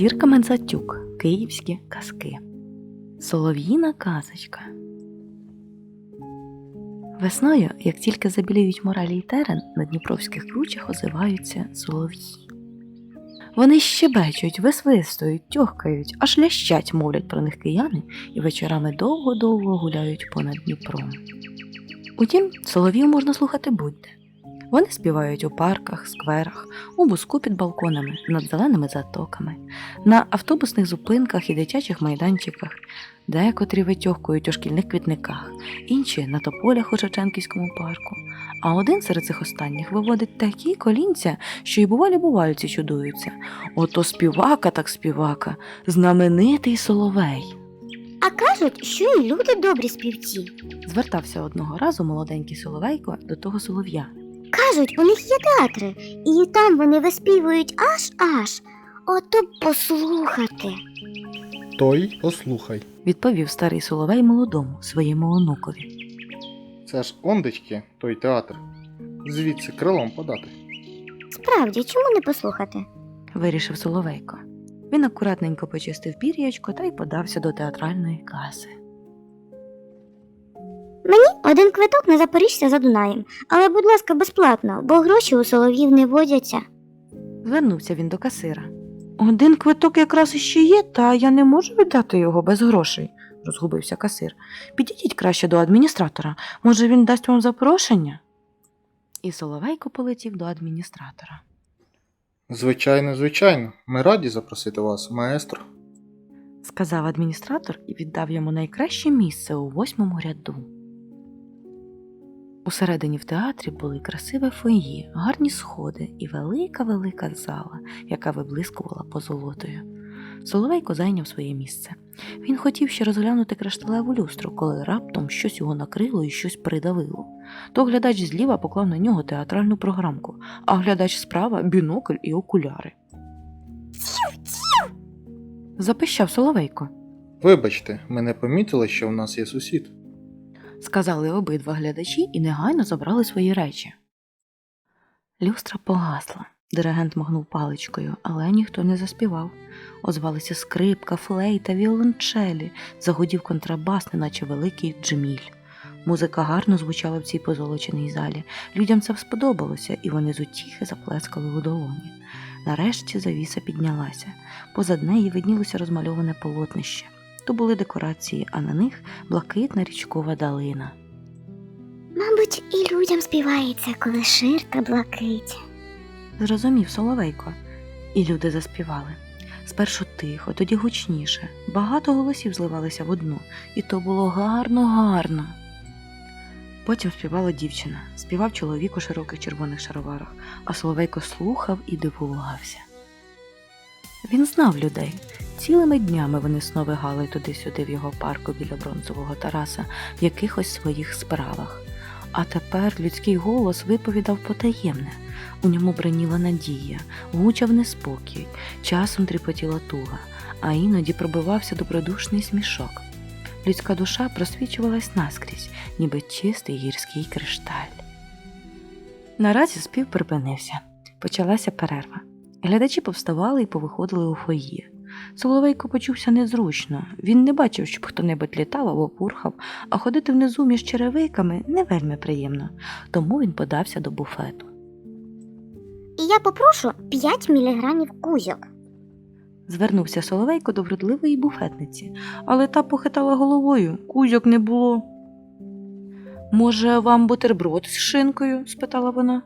Зірка Мензатюк. Київські казки. Солов'їна казочка. Весною, як тільки забіліють моралі й терен, на дніпровських кручах озиваються солов'ї. Вони щебечуть, висвистують, тьохкають, аж лящать, мовлять про них кияни, і вечорами довго-довго гуляють понад Дніпром. Утім, соловів можна слухати будь-де. Вони співають у парках, скверах, у буску під балконами, над зеленими затоками, на автобусних зупинках і дитячих майданчиках, декотрі витьохкують у шкільних квітниках, інші на тополях у Шевченківському парку. А один серед цих останніх виводить такі колінця, що й бувалі бувальці чудуються. Ото співака так співака, знаменитий соловей. А кажуть, що і люди добрі співці. Звертався одного разу молоденький соловейко до того солов'я. Кажуть, у них є театри, і там вони виспівують аж аж. Ото б послухати. Той послухай. Відповів старий соловей молодому своєму онукові. Це ж ондечки, той театр. Звідси крилом подати. Справді, чому не послухати? Вирішив соловейко. Він акуратненько почистив пір'ячко та й подався до театральної каси. Мені один квиток на Запоріжжя за Дунаєм, але, будь ласка, безплатно, бо гроші у солов'їв не водяться. Звернувся він до касира. Один квиток якраз іще є, та я не можу віддати його без грошей, розгубився касир. Підійдіть краще до адміністратора. Може, він дасть вам запрошення? І Соловейко полетів до адміністратора. Звичайно, звичайно. Ми раді запросити вас, маестро. Сказав адміністратор і віддав йому найкраще місце у восьмому ряду. Усередині в театрі були красиве фойє, гарні сходи і велика-велика зала, яка виблискувала позолотою. Соловейко зайняв своє місце. Він хотів ще розглянути кришталеву люстру, коли раптом щось його накрило і щось придавило. То глядач зліва поклав на нього театральну програмку, а глядач справа бінокль і окуляри. Запищав Соловейко. Вибачте, ми не помітили, що в нас є сусід. Сказали обидва глядачі і негайно забрали свої речі. Люстра погасла. Диригент махнув паличкою, але ніхто не заспівав. Озвалися скрипка, флейта, віолончелі, загудів контрабас, неначе великий джміль. Музика гарно звучала в цій позолоченій залі. Людям це сподобалося, і вони з утіхи заплескали у долоні. Нарешті завіса піднялася. Позад неї виднілося розмальоване полотнище. То були декорації, а на них блакитна річкова далина. Мабуть, і людям співається, коли шир та блакить. Зрозумів Соловейко. І люди заспівали. Спершу тихо, тоді гучніше. Багато голосів зливалися в одну, і то було гарно, гарно. Потім співала дівчина, співав чоловік у широких червоних шароварах, а Соловейко слухав і дивувався. Він знав людей. Цілими днями вони сновигали туди-сюди в його парку біля бронзового Тараса в якихось своїх справах. А тепер людський голос виповідав потаємне. У ньому браніла надія, гучав неспокій, часом тріпотіла туга, а іноді пробивався добродушний смішок. Людська душа просвічувалась наскрізь, ніби чистий гірський кришталь. Наразі спів припинився. Почалася перерва. Глядачі повставали і повиходили у фоє. Соловейко почувся незручно. Він не бачив, щоб хто-небудь літав або пурхав, а ходити внизу між черевиками не вельми приємно, тому він подався до буфету. І я попрошу 5 міліграмів кузьок. Звернувся Соловейко до вродливої буфетниці, але та похитала головою, кузьок не було. Може, вам бутерброд з шинкою? спитала вона.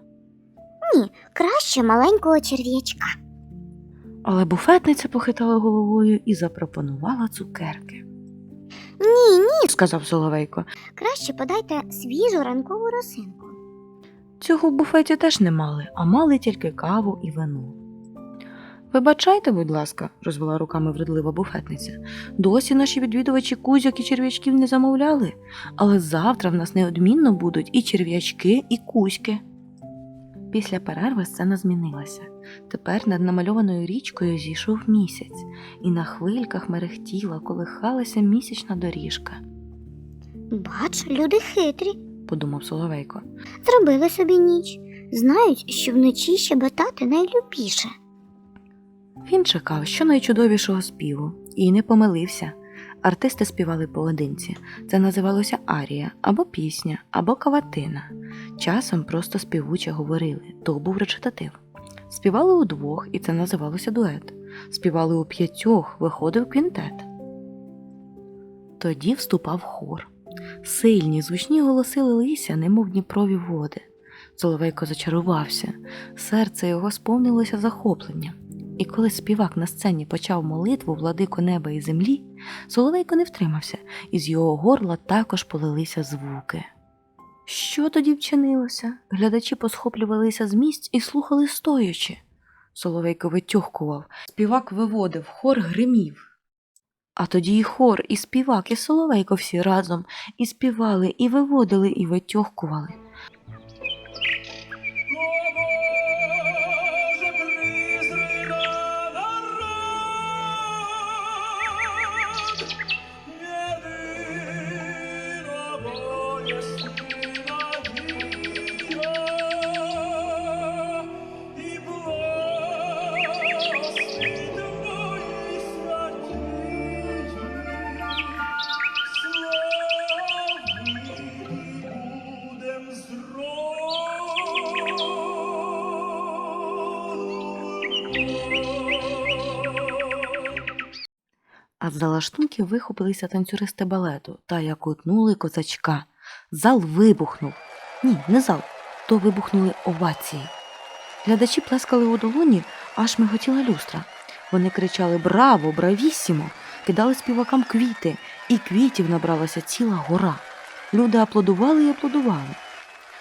Ні, краще маленького черв'ячка. Але буфетниця похитала головою і запропонувала цукерки. Ні, ні, Сказав Соловейко. краще подайте свіжу ранкову росинку. Цього в буфеті теж не мали, а мали тільки каву і вино. Вибачайте, будь ласка, розвела руками вредлива буфетниця. Досі наші відвідувачі кузьок і черв'ячків не замовляли, але завтра в нас неодмінно будуть і черв'ячки, і кузьки. Після перерви сцена змінилася. Тепер над намальованою річкою зійшов місяць, і на хвильках мерехтіла, колихалася місячна доріжка, Бач, люди хитрі. подумав Соловейко. Зробили собі ніч. Знають, що вночі щебетати найлюбіше. Він чекав щонайчудовішого співу і не помилився. Артисти співали поодинці. Це називалося арія або пісня, або каватина. Часом просто співуче говорили, то був речитатив. Співали удвох, і це називалося дует. Співали у п'ятьох, виходив квінтет. Тоді вступав хор. Сильні, звучні голоси лилися, немов Дніпрові води. Соловейко зачарувався, серце його сповнилося захопленням. І коли співак на сцені почав молитву владико неба і землі, Соловейко не втримався, і з його горла також полилися звуки. Що тоді вчинилося? Глядачі посхоплювалися з місць і слухали стоячи. Соловейко витюхкував, співак виводив, хор гримів. А тоді і хор, і співак, і Соловейко всі разом і співали, і виводили, і витюхкували. А з залаштунків вихопилися танцюристи балету та як утнули козачка. Зал вибухнув. Ні, не зал, то вибухнули овації. Глядачі плескали у долоні, аж миготіла люстра. Вони кричали Браво, бравісімо! кидали співакам квіти, і квітів набралася ціла гора. Люди аплодували і аплодували.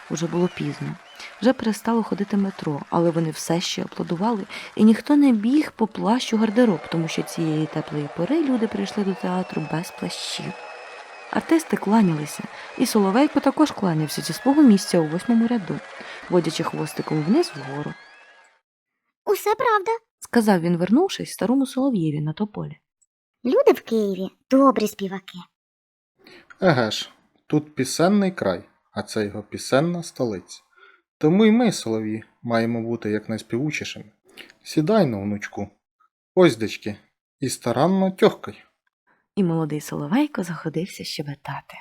Уже було пізно. Вже перестало ходити метро, але вони все ще аплодували, і ніхто не біг по плащу гардероб, тому що цієї теплої пори люди прийшли до театру без плащів. Артисти кланялися, і Соловейко також кланявся зі свого місця у восьмому ряду, водячи хвостиком вниз вгору. Усе правда. Сказав він, вернувшись старому Солов'єві на тополі. Люди в Києві добрі співаки. Еге ж, тут пісенний край, а це його пісенна столиця. Тому й ми, солов'ї, маємо бути якнайспівучішими. Сідай на внучку, дечки, і старанно тьохкай. І молодий Соловейко заходився щебетати.